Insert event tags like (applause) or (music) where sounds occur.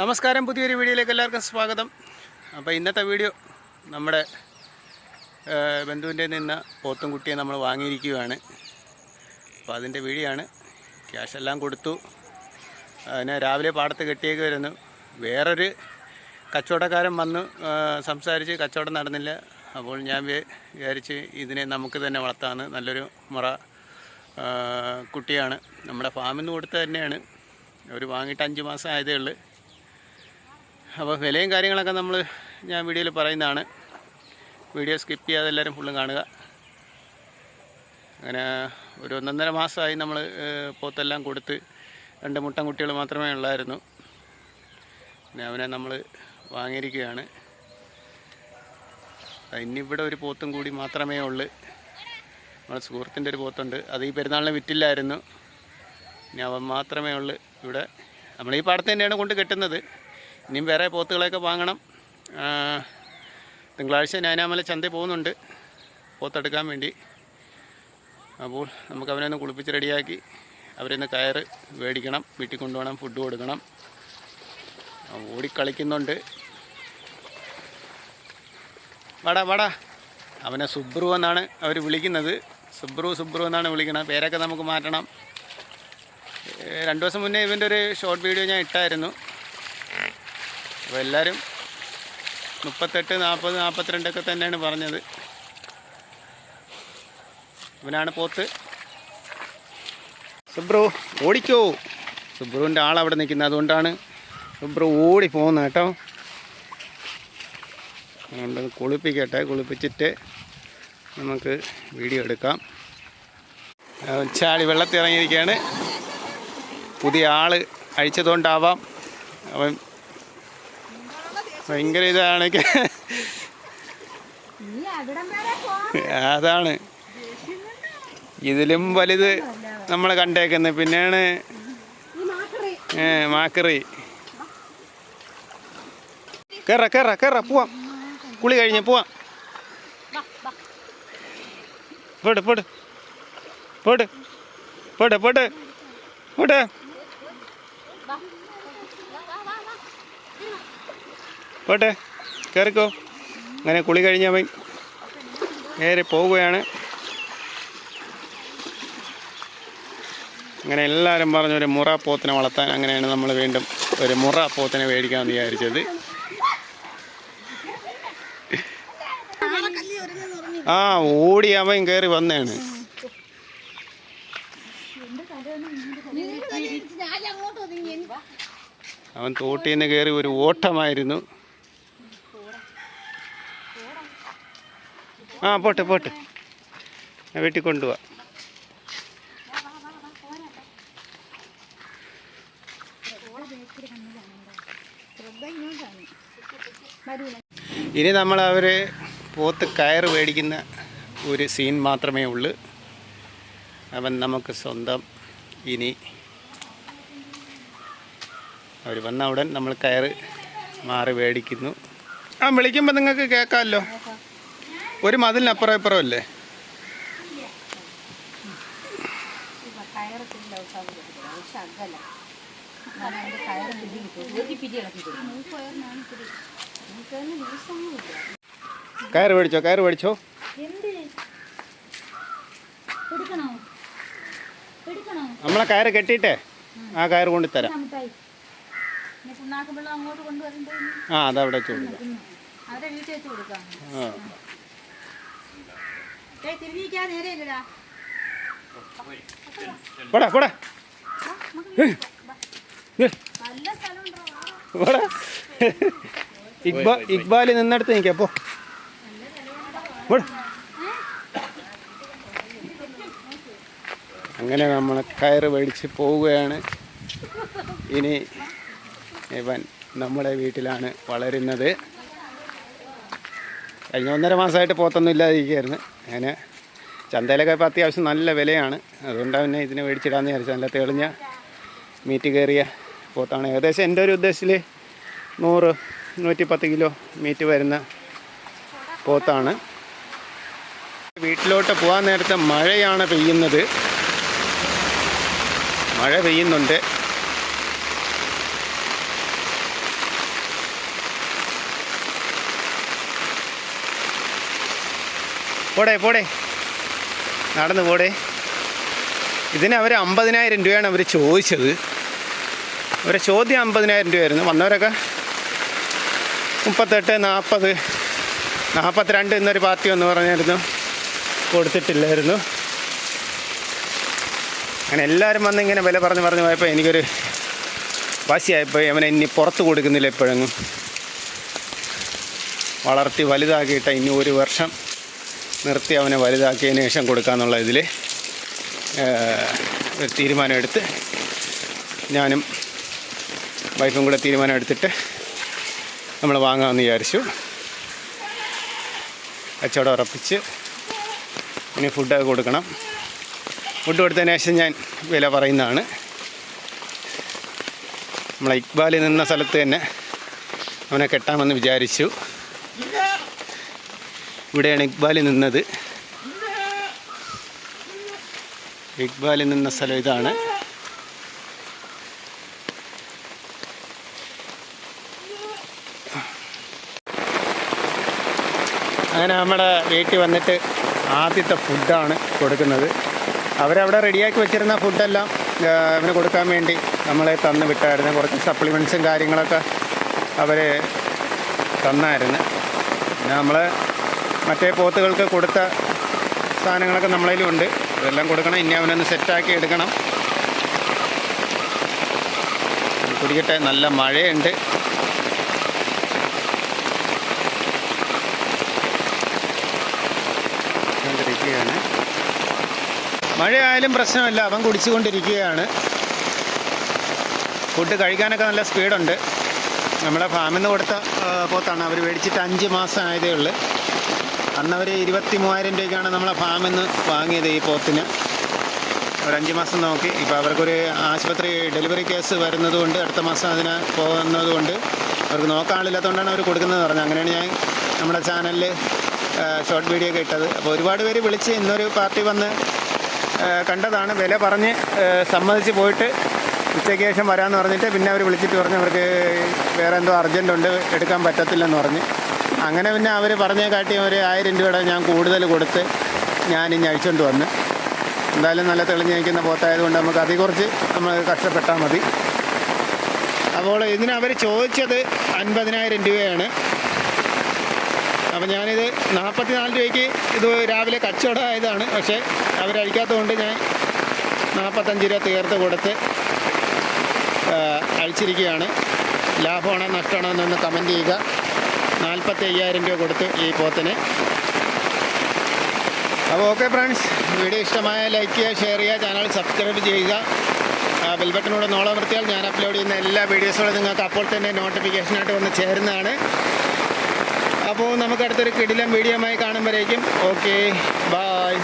നമസ്കാരം പുതിയൊരു വീഡിയോയിലേക്ക് എല്ലാവർക്കും സ്വാഗതം. അപ്പോൾ ഇന്നത്തെ വീഡിയോ നമ്മുടെ ബന്ധുവിന്റെ നിന്ന് പോത്തും കുട്ടിയെ നമ്മൾ വാങ്ങിയിരിക്കുകയാണ്. അപ്പോൾ അതിന്റെ വീഡിയോ ആണ്. ക്യാഷ് എല്ലാം കൊടുത്തു. അതിനെ രാവിലെ പാടത്ത് കെട്ടിയേക്ക് വരുന്നു. വേറൊരു കച്ചവടക്കാരൻ വന്ന് സംസാരിച്ച് കച്ചവടം നടന്നില്ല. അപ്പോൾ ഞാൻ വിചാരിച്ച് ഇതിനെ നമുക്ക് തന്നെ വളർത്താമെന്ന് നല്ലൊരു മുറ കുട്ടിയാണ്. നമ്മുടെ ഫാമിൽ നിന്ന് കൊടുത്ത തന്നെയാണ്. അവർ വാങ്ങിയിട്ട് അഞ്ച് മാസം ആയതേ ഉള്ളൂ. അപ്പോൾ വിലയും കാര്യങ്ങളൊക്കെ നമ്മൾ ഞാൻ വീഡിയോയിൽ പറയുന്നതാണ്. വീഡിയോ സ്കിപ്പ് ചെയ്യാതെ എല്ലാവരും ഫുള്ളും കാണുക. അങ്ങനെ ഒരു ഒന്നൊന്നര മാസമായി നമ്മൾ പോത്തെല്ലാം കൊടുത്ത് രണ്ട് മുട്ടൻ കുട്ടികൾ മാത്രമേ ഉള്ളായിരുന്നു. പിന്നെ അവനെ നമ്മൾ വാങ്ങിയിരിക്കുകയാണ്. ഇന്നിവിടെ ഒരു പോത്തും കൂടി മാത്രമേ ഉള്ളൂ. നമ്മുടെ സുഹൃത്തിന്റെ ഒരു പോത്തുണ്ട്. അത് ഈ പെരുന്നാളിന് വിറ്റില്ലായിരുന്നു. ഇനി അവൻ മാത്രമേ ഉള്ളൂ ഇവിടെ. നമ്മൾ ഈ പാടത്ത് തന്നെയാണ് കൊണ്ട് കെട്ടുന്നത്. ഇനിയും വേറെ പോത്തുകളെയൊക്കെ വാങ്ങണം. തിങ്കളാഴ്ച ഞാനാമല ചന്തയിൽ പോകുന്നുണ്ട്. പോത്തെടുക്കാൻ വേണ്ടി. അപ്പോൾ നമുക്ക് അവനെ ഒന്ന് കുളിപ്പിച്ച് റെഡിയാക്കി അവരൊന്ന് കയറ് മേടിക്കണം വീട്ടിൽ കൊണ്ടുപോകണം ഫുഡ് കൊടുക്കണം. ഓടിക്കളിക്കുന്നുണ്ട് വാടാ വാടാ. അവനെ സുബ്രു എന്നാണ് അവർ വിളിക്കുന്നത്. സുബ്രു സുബ്രു എന്നാണ് വിളിക്കുന്നത്. പേരൊക്കെ നമുക്ക് മാറ്റണം. രണ്ട് ദിവസം മുന്നേ ഇവന്റെ ഒരു ഷോർട്ട് വീഡിയോ ഞാൻ ഇട്ടായിരുന്നു. അപ്പോൾ എല്ലാവരും മുപ്പത്തെട്ട് നാൽപ്പത് നാൽപ്പത്തിരണ്ടൊക്കെ തന്നെയാണ് പറഞ്ഞത്. ഇവനാണ് പോത്ത്. സുബ്രു ഓടിക്കോ. സുബ്രുവിന്റെ ആളവിടെ നിൽക്കുന്നത്. അതുകൊണ്ടാണ് സുബ്രു ഓടി പോകുന്നത് കേട്ടോ. അതുകൊണ്ട് കുളിപ്പിക്കട്ടെ. കുളിപ്പിച്ചിട്ട് നമുക്ക് വീഡിയോ എടുക്കാം. ചാടി വെള്ളത്തിൽ ഇറങ്ങിയിരിക്കുകയാണ് പുതിയ ആൾ അഴിച്ചതുകൊണ്ടാവാം. അവൻ ഭയങ്കര ഇതാണ്. (laughs) അതാണ്. ഇതിലും വലുത് നമ്മൾ കണ്ടേക്കുന്നത്. പിന്നെയാണ് മാക്കറി കയറ കയറ കയറ പോവാം. കുളി കഴിഞ്ഞ് പോവാം. പോട് പോട്. പോട്. പോട് പോട്. പോട്. പോട്ടെ കയറിക്കോ അങ്ങനെ കുളി കഴിഞ്ഞവൻ നേരെ പോവുകയാണ്. അങ്ങനെ എല്ലാവരും പറഞ്ഞു ഒരു മുറ പോത്തിനെ വളർത്താൻ അങ്ങനെയാണ് നമ്മൾ വീണ്ടും ഒരു മുറ പോത്തിനെ മേടിക്കാൻ വിചാരിച്ചത്. ആ ഓടി അവൻ കയറി വന്നതാണ്. അവൻ തോട്ടിൽ നിന്ന് കയറി ഒരു ഓട്ടമായിരുന്നു. ആ പോട്ടെ പോട്ടെ. വീട്ടിൽ കൊണ്ടുപോവാ. ഇനി നമ്മൾ അവർ പോത്ത് കയറ് മേടിക്കുന്ന ഒരു സീൻ മാത്രമേ ഉള്ളൂ. അവൻ നമുക്ക് സ്വന്തം ഇനി അവർ വന്ന ഉടൻ നമ്മൾ കയറ് മാറി മേടിക്കുന്നു. ആ വിളിക്കുമ്പോൾ നിങ്ങൾക്ക് കേൾക്കാമല്ലോ ഒരു മതിലിന് അപ്പുറം ഇപ്പുറം അല്ലേ കയറ് മേടിച്ചോ കയറ് മേടിച്ചോ? നമ്മളെ കയറ് കെട്ടിയിട്ടേ? ആ കയറ് കൊണ്ട് തരാം. ആ അതവിടെ വെച്ച് കൊടുക്കാം. ആ. നേരെയില്ലടാ പോടാ പോടാ. പോടാ. ഇക്ബാൽ ഇക്ബാൽ നിന്നെടുത്ത് നിൽക്കാം പോ. അങ്ങനെ നമ്മൾ കയറ് മേടിച്ച് പോവുകയാണ്. ഇനി ഇവൻ നമ്മുടെ വീട്ടിലാണ് വളരുന്നത്. കഴിഞ്ഞ ഒന്നര മാസമായിട്ട് പോത്തൊന്നും ഇല്ലാതിരിക്കുകയായിരുന്നു. അങ്ങനെ ചന്തയിലൊക്കെ ഇപ്പോൾ അത്യാവശ്യം നല്ല വിലയാണ്. അതുകൊണ്ടാണ് പിന്നെ ഇതിനെ മേടിച്ചിടാന്ന് വിചാരിച്ചത്. നല്ല തെളിഞ്ഞ മീറ്റ് കയറിയ പോത്താണ്. ഏകദേശം എന്റെ ഒരു ഉദ്ദേശത്തിൽ നൂറ് നൂറ്റി പത്ത് കിലോ മീറ്റ് വരുന്ന പോത്താണ്. വീട്ടിലോട്ട് പോകാൻ നേരത്തെ മഴയാണ് പെയ്യുന്നത്. മഴ പെയ്യുന്നുണ്ട്. പോടെ പോടെ. നടന്നു പോടെ. ഇതിന് അവർ അമ്പതിനായിരം രൂപയാണ് അവർ ചോദിച്ചത്. അവരെ ചോദ്യം അമ്പതിനായിരം രൂപയായിരുന്നു. വന്നവരൊക്കെ മുപ്പത്തെട്ട് നാൽപ്പത് നാൽപ്പത്തിരണ്ട് എന്നൊരു പാർട്ടി എന്ന് പറഞ്ഞായിരുന്നു. കൊടുത്തിട്ടില്ലായിരുന്നു. അങ്ങനെ എല്ലാവരും വന്ന് ഇങ്ങനെ വില പറഞ്ഞ് പറഞ്ഞ് പോയപ്പോൾ എനിക്കൊരു വാശിയായപ്പോൾ അവനെ ഇനി പുറത്ത് കൊടുക്കുന്നില്ല എപ്പോഴെങ്ങും വളർത്തി വലുതാക്കിയിട്ട് ഇനി ഒരു വർഷം നിർത്തി അവനെ വലുതാക്കിയതിന് ശേഷം കൊടുക്കാമെന്നുള്ള ഇതിൽ ഒരു തീരുമാനമെടുത്ത് ഞാനും വൈഫും കൂടെ തീരുമാനം എടുത്തിട്ട് നമ്മൾ വാങ്ങാമെന്ന് വിചാരിച്ചു. കച്ചവടം ഉറപ്പിച്ച് ഇനി ഫുഡൊക്കെ കൊടുക്കണം. ഫുഡ് കൊടുത്തതിന് ശേഷം ഞാൻ വില പറയുന്നതാണ്. നമ്മളെ ഇക്ബാലിൽ നിന്ന സ്ഥലത്ത് തന്നെ അവനെ കെട്ടാമെന്ന് വിചാരിച്ചു. ഇവിടെയാണ് ഇക്ബാൽ നിന്നത്. ഇക്ബാൽ നിന്ന സ്ഥലം ഇതാണ്. അങ്ങനെ നമ്മുടെ വീട്ടിൽ വന്നിട്ട് ആദ്യത്തെ ഫുഡാണ് കൊടുക്കുന്നത്. അവരവിടെ റെഡിയാക്കി വെച്ചിരുന്ന ഫുഡെല്ലാം അവന് കൊടുക്കാൻ വേണ്ടി നമ്മളെ തന്നു വിട്ടായിരുന്നു. കുറച്ച് സപ്ലിമെൻസും കാര്യങ്ങളൊക്കെ അവർ തന്നായിരുന്നു. പിന്നെ നമ്മൾ മറ്റേ പോത്തുകൾക്ക് കൊടുത്ത സാധനങ്ങളൊക്കെ നമ്മളതിലും ഉണ്ട്. അതെല്ലാം കൊടുക്കണം. ഇനി അവനൊന്ന് സെറ്റാക്കി എടുക്കണം. കുടിക്കട്ടെ. നല്ല മഴയുണ്ട്. കൊണ്ടിരിക്കുകയാണ്. മഴയായാലും പ്രശ്നമില്ല. അവൻ കുടിച്ചുകൊണ്ടിരിക്കുകയാണ്. ഫുഡ് കഴിക്കാനൊക്കെ നല്ല സ്പീഡുണ്ട്. നമ്മുടെ ഫാമിൽ നിന്ന് കൊടുത്ത പോത്താണ്. അവർ മേടിച്ചിട്ട് അഞ്ച് മാസം ആയതേ ഉള്ളൂ. അന്ന് അവർ ഇരുപത്തി മൂവായിരം രൂപയ്ക്കാണ് നമ്മളെ ഫാമിൽ നിന്ന് വാങ്ങിയത് ഈ പോത്തിന്. ഒരഞ്ച് മാസം നോക്കി. ഇപ്പോൾ അവർക്കൊരു ആശുപത്രി ഡെലിവറി കേസ് വരുന്നതുകൊണ്ട് അടുത്ത മാസം അതിന് പോകുന്നതുകൊണ്ട് അവർക്ക് നോക്കാൻ ആളില്ലാത്തതുകൊണ്ടാണ് അവർ കൊടുക്കുന്നത് പറഞ്ഞത്. അങ്ങനെയാണ് ഞാൻ നമ്മുടെ ചാനലിൽ ഷോർട്ട് വീഡിയോ ഒക്കെ ഇട്ടത്. അപ്പോൾ ഒരുപാട് പേര് വിളിച്ച് ഇന്നൊരു പാർട്ടി വന്ന് കണ്ടതാണ്. വില പറഞ്ഞ് സമ്മതിച്ച് പോയിട്ട് ഉച്ചയ്ക്ക് ശേഷം വരാമെന്ന് പറഞ്ഞിട്ട് പിന്നെ അവർ വിളിച്ചിട്ട് പറഞ്ഞു അവർക്ക് വേറെ എന്തോ അർജന്റുണ്ട് എടുക്കാൻ പറ്റത്തില്ലെന്ന് പറഞ്ഞ്. അങ്ങനെ പിന്നെ അവർ പറഞ്ഞേ കാട്ടി ഒരു ആയിരം രൂപയുടെ ഞാൻ കൂടുതൽ കൊടുത്ത് ഞാൻ ഇനി അഴിച്ചുകൊണ്ട് വന്ന്. എന്തായാലും നല്ല തെളിഞ്ഞ് നിൽക്കുന്ന പോത്തായതുകൊണ്ട് നമുക്ക് അതി കുറച്ച് നമ്മൾ കഷ്ടപ്പെട്ടാൽ മതി. അപ്പോൾ ഇതിന് അവർ ചോദിച്ചത് അൻപതിനായിരം രൂപയാണ്. അപ്പോൾ ഞാനിത് നാൽപ്പത്തി നാല് രൂപയ്ക്ക് ഇത് രാവിലെ കച്ചവടം ആയതാണ്. പക്ഷേ അവരഴിക്കാത്തതുകൊണ്ട് ഞാൻ നാൽപ്പത്തഞ്ച് രൂപ തീർത്ത് കൊടുത്ത് അഴിച്ചിരിക്കുകയാണ്. ലാഭമാണോ നഷ്ടമാണോ എന്നൊന്ന് കമന്റ് ചെയ്യുക. നാൽപ്പത്തി അയ്യായിരം രൂപ കൊടുത്തു ഈ പോത്തിന്. അപ്പോൾ ഓക്കെ ഫ്രണ്ട്സ് വീഡിയോ ഇഷ്ടമായ ലൈക്ക് ചെയ്യുക ഷെയർ ചെയ്യുക ചാനൽ സബ്സ്ക്രൈബ് ചെയ്യുക. ബെൽബട്ടനോട് നോളം നിർത്തിയാൽ ഞാൻ അപ്ലോഡ് ചെയ്യുന്ന എല്ലാ വീഡിയോസുകളും നിങ്ങൾക്ക് അപ്പോൾ തന്നെ നോട്ടിഫിക്കേഷനായിട്ട് വന്ന് ചേരുന്നതാണ്. അപ്പോൾ നമുക്ക് അടുത്തൊരു കിടിലം ആയി കാണുമ്പോഴേക്കും. Okay bye